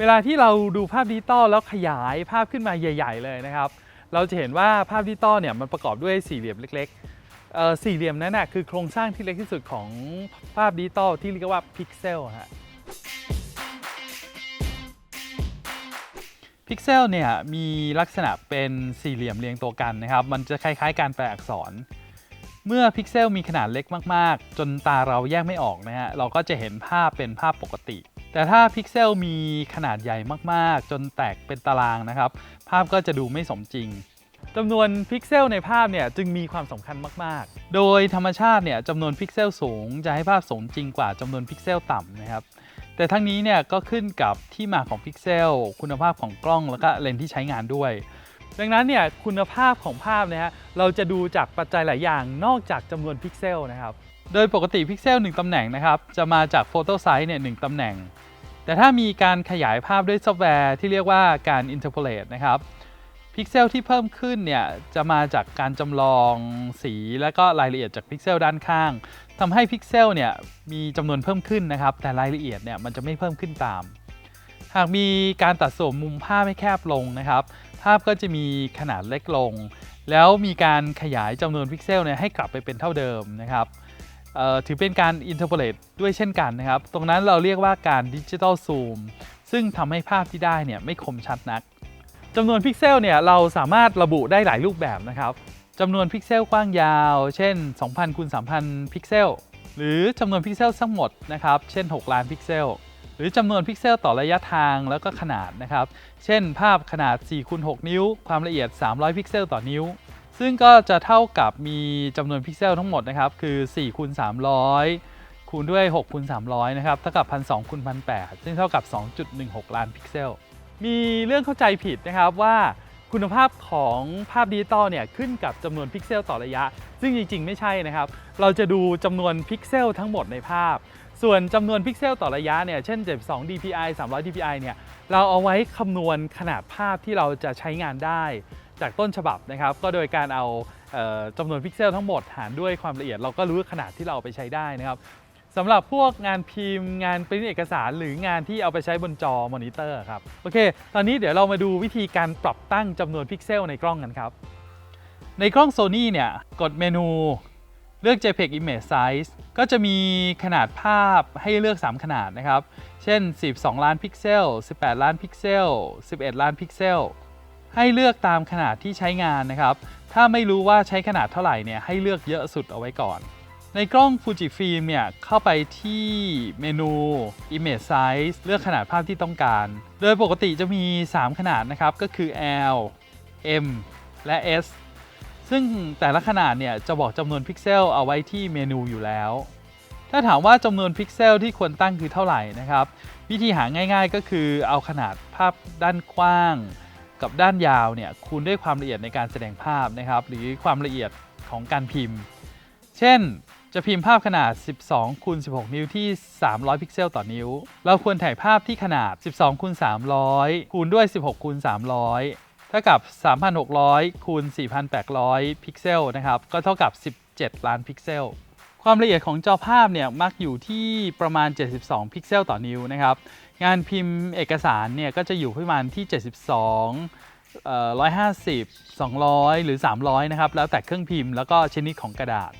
เวลาที่เราดูภาพดิจิตอลแล้วขยายภาพขึ้นมาใหญ่ ๆ เลยนะครับ เราจะเห็นว่าภาพดิจิตอลเนี่ยมันประกอบด้วยสี่เหลี่ยมเล็กๆสี่เหลี่ยมนั้นน่ะคือโครงสร้างที่เล็กที่สุดของภาพดิจิตอลที่เรียกว่าพิกเซลฮะพิกเซลเนี่ยมีลักษณะเป็นสี่เหลี่ยมเรียงตัวกันนะครับ มันจะคล้าย ๆ การแปลอักษร เมื่อพิกเซลมีขนาดเล็กมาก ๆ จนตาเราแยกไม่ออกนะฮะเราก็จะเห็นภาพเป็นภาพปกติ แต่ถ้าพิกเซลมีขนาดใหญ่มากๆ จนแตกเป็นตารางนะครับ ภาพก็จะดูไม่สมจริงจำนวนพิกเซลในภาพเนี่ยจึงมีความสำคัญมาก ๆ โดยธรรมชาติเนี่ยจำนวนพิกเซลสูงจะให้ภาพสมจริงกว่าจำนวนพิกเซลต่ำนะครับ แต่ทั้งนี้เนี่ยก็ขึ้นกับที่มาของพิกเซล คุณภาพของกล้องแล้วก็เลนส์ที่ใช้งานด้วย ดังนั้นเนี่ยคุณภาพของภาพนะฮะเราจะดูจากปัจจัยหลายอย่างนอกจากจำนวนพิกเซลนะครับ โดยปกติพิกเซล1ตำแหน่งนะครับจะมาจากโฟโต้ไซส์เนี่ยหตำแหน่ง แต่ถ้ามีการขยายภาพด้วยซอฟต์แวร์ที่เรียกว่าการ interpolate นะครับพิกเซลที่เพิ่มขึ้นเนี่ยจะมาจากการจำลองสีและก็รายละเอียดจากพิกเซลด้านข้างทำให้พิกเซลเนี่ยมีจำนวนเพิ่มขึ้นนะครับ แต่รายละเอียดเนี่ยมันจะไม่เพิ่มขึ้นตาม หากมีการตัดส่วนมุมภาพให้แคบลงนะครับภาพก็จะมีขนาดเล็กลง แล้วมีการขยายจำนวนพิกเซลเนี่ยให้กลับไปเป็นเท่าเดิมนะครับถือเป็นการ interpolate ด้วยเช่นกันนะครับ ตรงนั้นเราเรียกว่าการดิจิ t a ลซูมซึ่งทำให้ภาพที่ได้เนี่ยไม่คมชัดนักจำนวนพิกเซลเนี่ยเราสามารถระบุได้หลายรูปแบบนะครับจำนวนพิกเซลกว้างยาว เช่น 2,000คูณ3,000 พิกเซล หรือจำนวนพิกเซลทั้งหมดนะครับ เช่น 6 ล้านพิกเซล หรือจำนวนพิกเซลต่อระยะทางแล้วก็ขนาดนะครับ เช่น ภาพขนาด4คูณ6นิ้ว ความละเอียด 300 พิกเซลต่อนิ้ว ซึ่งก็จะเท่ากับมีจำนวนพิกเซลทั้งหมดนะครับ คือ4คูณ300 คูณด้วย6คูณ300 นะครับ เท่ากับ1,200คูณ1,800 ซึ่งเท่ากับ 2.16 ล้านพิกเซล มีเรื่องเข้าใจผิดนะครับว่า คุณภาพของภาพดิจิตอลเนี่ยขึ้นกับจำนวนพิกเซลต่อระยะ ซึ่งจริง ๆ ไม่ใช่นะครับ เราจะดูจำนวนพิกเซลทั้งหมดในภาพ ส่วนจำนวนพิกเซลต่อระยะเนี่ยเช่น 72 dpi 300 dpi เนี่ยเราเอาไว้คำนวณขนาดภาพที่เราจะใช้งานได้ จากต้นฉบับนะครับ ก็โดยการเอาจำนวนพิกเซลทั้งหมดหารด้วยความละเอียด เราก็รู้ขนาดที่เราไปใช้ได้นะครับ สำหรับพวกงานพิมพ์ งานปริ้นเอกสาร หรืองานที่เอาไปใช้บนจอมอนิเตอร์ครับโอเค ตอนนี้เดี๋ยวเรามาดูวิธีการปรับตั้งจำนวนพิกเซลในกล้องกันครับ ในกล้อง Sony เนี่ยกดเมนูเลือก JPEG Image Size ก็จะมีขนาดภาพให้เลือก 3 ขนาดนะครับ เช่น 12 ล้านพิกเซล 18 ล้านพิกเซล 11 ล้านพิกเซล ให้เลือกตามขนาดที่ใช้งานนะครับ ถ้าไม่รู้ว่าใช้ขนาดเท่าไหร่เนี่ยให้เลือกเยอะสุดเอาไว้ก่อน ในกล้อง Fujifilm เนี่ย เข้าไปที่เมนู Image Size เลือกขนาดภาพที่ต้องการ โดยปกติจะมี 3 ขนาดนะครับ ก็คือ L M และ S ซึ่งแต่ละขนาดเนี่ย จะบอกจำนวนพิกเซลเอาไว้ที่เมนูอยู่แล้ว ถ้าถามว่าจำนวนพิกเซลที่ควรตั้งคือเท่าไหร่นะครับ วิธีหาง่ายๆก็คือเอาขนาดภาพด้านกว้าง กับด้านยาวเนี่ยคูณด้วยความละเอียดในการแสดงภาพนะครับ หรือความละเอียดของการพิมพ์ เช่น จะพิมพ์ภาพขนาด 12คูณ16 นิ้วที่ 300 พิกเซลต่อนิ้ว เราควรถ่ายภาพที่ขนาด 12คูณ300 คูณด้วย 16คูณ300 เท่ากับ 3,600คูณ4,800 พิกเซลนะครับ ก็เท่ากับ 17 ล้านพิกเซล ความละเอียดของจอภาพเนี่ยมักอยู่ที่ประมาณ 72 พิกเซลต่อนิ้วนะครับ งานพิมพ์เอกสารเนี่ยก็จะอยู่ประมาณที่ 72เอ่อ150 200 หรือ 300 นะครับ แล้วแต่เครื่องพิมพ์แล้วก็ชนิดของกระดาษ